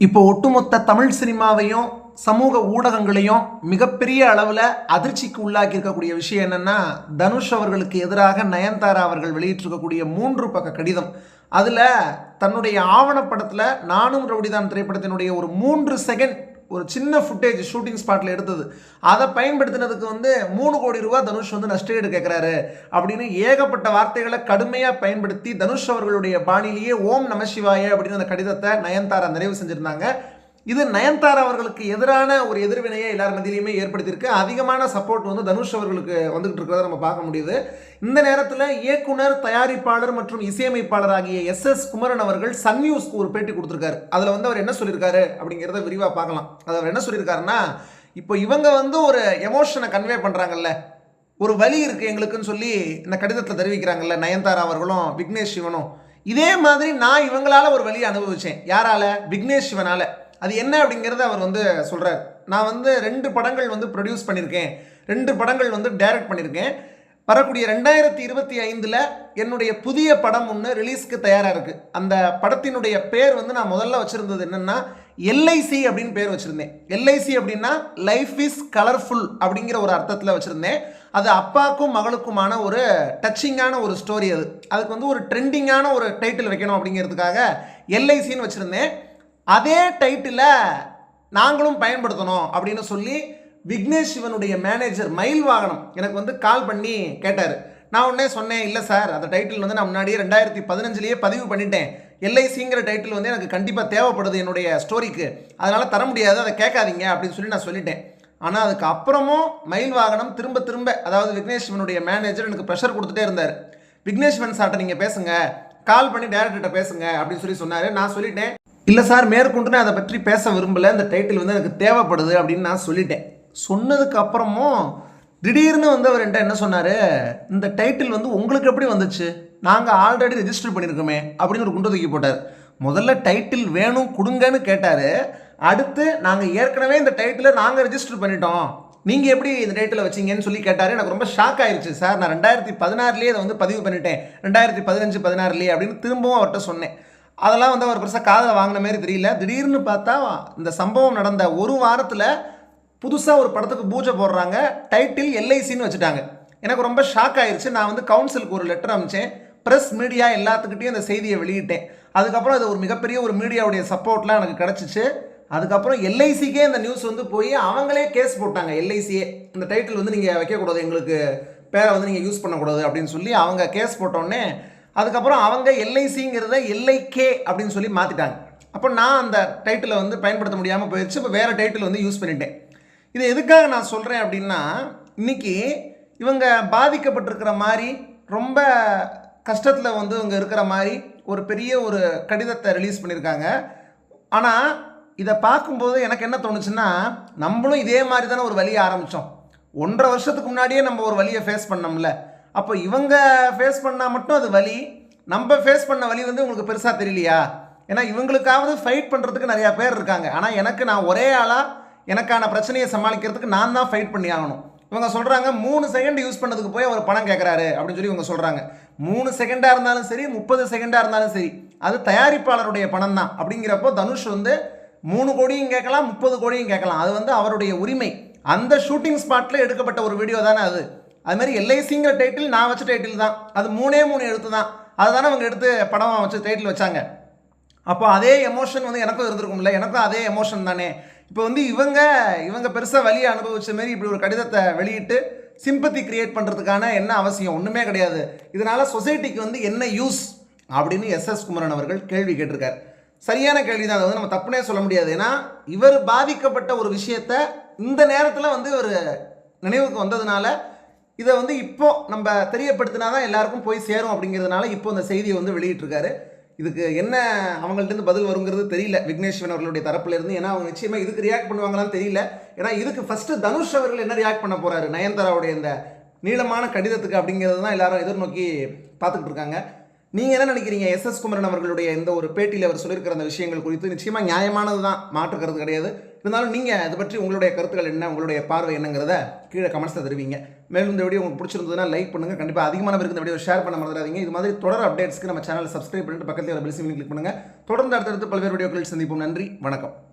இப்போ ஒட்டுமொத்த தமிழ் சினிமாவையும் சமூக ஊடகங்களையும் மிகப்பெரிய அளவில் அதிர்ச்சிக்கு உள்ளாக்கி இருக்கக்கூடிய விஷயம் என்னென்னா தனுஷ் அவர்களுக்கு எதிராக நயன்தாரா அவர்கள் வெளியிட்டிருக்கக்கூடிய மூன்று பக்க கடிதம். அதில் தன்னுடைய ஆவணப்படத்தில் நானும் ரவுடிதான் திரைப்படத்தினுடைய ஒரு மூன்று செகண்ட் ஒரு சின்ன ஃபுட்டேஜ் ஷூட்டிங் ஸ்பாட்டில் எடுத்தது. அதை பயன்படுத்தினதுக்கு வந்து மூணு கோடி ரூபா தனுஷ் வந்து நஷ்டஈடு கேட்குறாரு அப்படின்னு ஏகப்பட்ட வார்த்தைகளை கடுமையாக பயன்படுத்தி தனுஷ் அவர்களுடைய பாணியிலேயே ஓம் நமசிவாய அப்படின்னு அந்த கடிதத்தை நயன்தாரா நிறைவு செஞ்சுருந்தாங்க. இது நயன்தாரா அவர்களுக்கு எதிரான ஒரு எதிர்வினையை எல்லார் மத்தியிலையுமே ஏற்படுத்தியிருக்கு. அதிகமான சப்போர்ட் வந்து தனுஷ் அவர்களுக்கு வந்துகிட்டு இருக்கிறத நம்ம பார்க்க முடியுது. இந்த நேரத்தில் இயக்குனர் தயாரிப்பாளர் மற்றும் இசையமைப்பாளர் ஆகிய எஸ் எஸ் குமரன் அவர்கள் சன் நியூஸ்க்கு ஒரு பேட்டி கொடுத்துருக்காரு. அதில் வந்து அவர் என்ன சொல்லியிருக்காரு அப்படிங்கிறத விரிவாக பார்க்கலாம். அது அவர் என்ன சொல்லியிருக்காருன்னா இப்போ இவங்க வந்து ஒரு எமோஷனை கன்வே பண்ணுறாங்கல்ல ஒரு வழி இருக்குது எங்களுக்குன்னு சொல்லி இந்த கடிதத்தில் தெரிவிக்கிறாங்கல்ல நயன்தாரா அவர்களும் விக்னேஷ் சிவனும். இதே மாதிரி நான் இவங்களால ஒரு வழியை அனுபவிச்சேன். யாரால? விக்னேஷ் சிவனால. அது என்ன அப்படிங்கிறத அவர் வந்து சொல்கிறார் நான் வந்து ரெண்டு படங்கள் வந்து ப்ரொடியூஸ் பண்ணியிருக்கேன் ரெண்டு படங்கள் வந்து டைரக்ட் பண்ணியிருக்கேன் வரக்கூடிய ரெண்டாயிரத்தி இருபத்தி ஐந்தில் என்னுடைய புதிய படம் ஒன்று ரிலீஸ்க்கு தயாராக இருக்குது அந்த படத்தினுடைய பேர் வந்து நான் முதல்ல வச்சுருந்தது என்னென்னா எல்ஐசி அப்படின்னு பேர் வச்சுருந்தேன். எல்ஐசி அப்படின்னா லைஃப் இஸ் கலர்ஃபுல் அப்படிங்கிற ஒரு அர்த்தத்தில் வச்சுருந்தேன். அது அப்பாவுக்கும் மகளுக்குமான ஒரு டச்சிங்கான ஒரு ஸ்டோரி அது. அதுக்கு வந்து ஒரு ட்ரெண்டிங்கான ஒரு டைட்டில் வைக்கணும் அப்படிங்கிறதுக்காக எல்ஐசின்னு வச்சுருந்தேன். அதே டைட்டிலை நாங்களும் பயன்படுத்தணும் அப்படின்னு சொல்லி விக்னேஷ் சிவனுடைய மேனேஜர் மயில் வாகனம் எனக்கு வந்து கால் பண்ணி கேட்டார். நான் உடனே சொன்னேன் இல்லை சார் அந்த டைட்டில் வந்து நான் முன்னாடியே ரெண்டாயிரத்தி பதினஞ்சுலேயே பதிவு பண்ணிட்டேன். எல்ஐசிங்கிற டைட்டில் வந்து எனக்கு கண்டிப்பாக தேவைப்படுது என்னுடைய ஸ்டோரிக்கு அதனால் தர முடியாது அதை கேட்காதீங்க அப்படின்னு சொல்லி நான் சொல்லிட்டேன். ஆனால் அதுக்கு அப்புறமும் மயில் வாகனம் திரும்ப திரும்ப அதாவது விக்னேஷ் சிவனுடைய மேனேஜர் எனக்கு ப்ரெஷர் கொடுத்துட்டே இருந்தார். விக்னேஷ் சிவன் சார்ட்ட நீங்கள் பேசுங்க கால் பண்ணி டேரக்டர்கிட்ட பேசுங்க அப்படின்னு சொல்லி சொன்னார். நான் சொல்லிட்டேன் இல்லை சார் மேற்கொண்டு நான் அதை பற்றி பேச விரும்பல இந்த டைட்டில் வந்து எனக்கு தேவைப்படுது அப்படின்னு நான் சொல்லிட்டேன். சொன்னதுக்கு அப்புறமும் திடீர்னு வந்து அவர் என்கிட்ட என்ன சொன்னார்? இந்த டைட்டில் வந்து உங்களுக்கு எப்படி வந்துச்சு? நாங்கள் ஆல்ரெடி ரெஜிஸ்டர் பண்ணியிருக்கோமே அப்படின்னு ஒரு குண்டு தூக்கி போட்டார். முதல்ல டைட்டில் வேணும் கொடுங்கன்னு கேட்டார். அடுத்து நாங்கள் ஏற்கனவே இந்த டைட்டிலை நாங்கள் ரெஜிஸ்டர் பண்ணிட்டோம். நீங்கள் எப்படி இந்த டைட்டில் வச்சீங்கன்னு சொல்லி கேட்டார். எனக்கு ரொம்ப ஷாக் ஆயிடுச்சு சார். நான் ரெண்டாயிரத்தி பதினாறுலேயே அதை வந்து பதிவு பண்ணிட்டேன். ரெண்டாயிரத்தி பதினஞ்சு பதினாறுலேயே அப்படின்னு திரும்பவும் அவர்கிட்ட சொன்னேன். அதெல்லாம் வந்து அவர் பெருசாக காதில் வாங்கின மாதிரி தெரியல. திடீர்னு பார்த்தா இந்த சம்பவம் நடந்த ஒரு வாரத்தில் புதுசாக ஒரு படத்துக்கு பூஜை போடுறாங்க. டைட்டில் எல்ஐசின்னு வச்சுட்டாங்க. எனக்கு ரொம்ப ஷாக் ஆயிடுச்சு நான் வந்து கவுன்சிலுக்கு ஒரு லெட்டர் அனுப்பிச்சேன். ப்ரெஸ் மீடியா எல்லாத்துக்கிட்டையும் அந்த செய்தியை வெளியிட்டேன். அதுக்கப்புறம் அது ஒரு மிகப்பெரிய ஒரு மீடியாவுடைய சப்போர்ட்லாம் எனக்கு கிடச்சிச்சு. அதுக்கப்புறம் எல்ஐசிக்கே இந்த நியூஸ் வந்து போய் அவங்களே கேஸ் போட்டாங்க. எல்ஐசியே இந்த டைட்டில் வந்து நீங்கள் வைக்கக்கூடாது. எங்களுக்கு பேரை வந்து நீங்கள் யூஸ் பண்ணக்கூடாது அப்படின்னு சொல்லி அவங்க கேஸ் போட்டோடனே அதுக்கப்புறம் அவங்க எல்ஐசிங்கிறத எல்ஐகே அப்படின்னு சொல்லி மாற்றிட்டாங்க அப்போ நான் அந்த டைட்டிலை வந்து பயன்படுத்த முடியாமல் போயிடுச்சு இப்போ வேறு டைட்டில் வந்து யூஸ் பண்ணிட்டேன். இது எதுக்காக நான் சொல்கிறேன் அப்படின்னா இன்றைக்கி இவங்க பாதிக்கப்பட்டிருக்கிற மாதிரி ரொம்ப கஷ்டத்தில் வந்து இவங்க இருக்கிற மாதிரி ஒரு பெரிய ஒரு கடிதத்தை ரிலீஸ் பண்ணியிருக்காங்க. ஆனால் இதை பார்க்கும்போது எனக்கு என்ன தோணுச்சுன்னா நம்மளும் இதே மாதிரி தானே ஒரு வழியை ஆரம்பித்தோம் ஒன்றரை வருஷத்துக்கு முன்னாடியே நம்ம ஒரு வழியை ஃபேஸ் பண்ணோம்ல. அப்போ இவங்க ஃபேஸ் பண்ணால் மட்டும் அது வலி. நம்ம ஃபேஸ் பண்ண வழி வந்து உங்களுக்கு பெருசாக தெரியலையா? ஏன்னா இவங்களுக்காவது ஃபைட் பண்ணுறதுக்கு நிறையா பேர் இருக்காங்க. ஆனால் எனக்கு நான் ஒரே ஆளாக எனக்கான பிரச்சனையை சமாளிக்கிறதுக்கு நான் தான் ஃபைட் பண்ணி ஆகணும். இவங்க சொல்கிறாங்க மூணு செகண்ட் யூஸ் பண்ணதுக்கு போய் அவர் பணம் கேட்குறாரு அப்படின்னு சொல்லி இவங்க சொல்கிறாங்க மூணு செகண்டாக இருந்தாலும் சரி முப்பது செகண்டாக இருந்தாலும் சரி அது தயாரிப்பாளருடைய பணம் தான். அப்படிங்கிறப்போ தனுஷ் வந்து மூணு கோடியும் கேட்கலாம் முப்பது கோடியும் கேட்கலாம். அது வந்து அவருடைய உரிமை. அந்த ஷூட்டிங் ஸ்பாட்டில் எடுக்கப்பட்ட ஒரு வீடியோ தானே அது. அது மாதிரி எல்ஐசிங்கிற டைட்டில் நான் வச்ச டைட்டில் தான். அது மூணே மூணு எழுத்து தான். அதை தானே அவங்க எடுத்து படம் வச்சு டைட்டில் வச்சாங்க. அப்போ அதே எமோஷன் வந்து எனக்கும் இருந்திருக்கும்ல. எனக்கும் அதே எமோஷன் தானே. இப்போ வந்து இவங்க இவங்க பெருசாக வழியை அனுபவிச்ச மாரி இப்படி ஒரு கடிதத்தை வெளியிட்டு சிம்பத்தி கிரியேட் பண்ணுறதுக்கான என்ன அவசியம்? ஒன்றுமே கிடையாது. இதனால் சொசைட்டிக்கு வந்து என்ன யூஸ் அப்படின்னு எஸ் எஸ் குமரன் அவர்கள் கேள்வி கேட்டிருக்கார். சரியான கேள்வி தான். அதை வந்து நம்ம தப்புனே சொல்ல முடியாது. ஏன்னா இவர் பாதிக்கப்பட்ட ஒரு விஷயத்த இந்த நேரத்தில் வந்து ஒரு நினைவுக்கு வந்ததுனால இதை வந்து இப்போ நம்ம தெரியப்படுத்தினா தான் எல்லாருக்கும் போய் சேரும் அப்படிங்கிறதுனால இப்போ இந்த செய்தியை வந்து வெளியிட்டிருக்காரு. இதுக்கு என்ன அவங்கள்ட்ட பதில் வருங்கிறது தெரியல விக்னேஸ்வரன் அவர்களுடைய தரப்புலேருந்து ஏன்னா அவங்க நிச்சயமாக இதுக்கு ரியாக்ட் பண்ணுவாங்களான்னு தெரியல. ஏன்னா இதுக்கு ஃபஸ்ட்டு தனுஷ் அவர்கள் என்ன ரியாக்ட் பண்ண போகிறாரு நயன்தாராவுடைய இந்த நீளமான கடிதத்துக்கு அப்படிங்கிறது தான் எல்லாரும் எதிர்நோக்கி பார்த்துக்கிட்டு இருக்காங்க. நீங்கள் என்ன நினைக்கிறீங்க? எஸ். எஸ். குமரன் அவர்களுடைய இந்த ஒரு பேட்டியில் அவர் சொல்லியிருக்கிற அந்த விஷயங்கள் குறித்து நிச்சயமாக நியாயமானது தான். மாற்றுக்கிறது கிடையாது. இருந்தாலும் நீங்கள் அதை பற்றி உங்களுடைய கருத்துக்கள் என்ன? உங்களுடைய பார்வை என்னங்கிறத கீழே கமெண்ட்ஸில் தருவீங்க. மேலும் இந்த வீடியோ உங்களுக்கு பிடிச்சிருந்ததுன்னா லைக் பண்ணுங்கள் கண்டிப்பாக அதிகமான பேருக்கு இந்த வீடியோ ஷேர் பண்ண மறந்துடாதீங்க. இது மாதிரி தொடர் அப்டேட்ஸ்க்கு நம்ம சேனலை சப்ஸ்கிரைப் பண்ணிட்டு பக்கத்தில் ஒரு பெல் சிம்மிங் கிளிக் பண்ணுங்கள் தொடர்ந்து அடுத்தடுத்து பல்வேறு வீடியோக்கள் சந்திப்போம். நன்றி. வணக்கம்.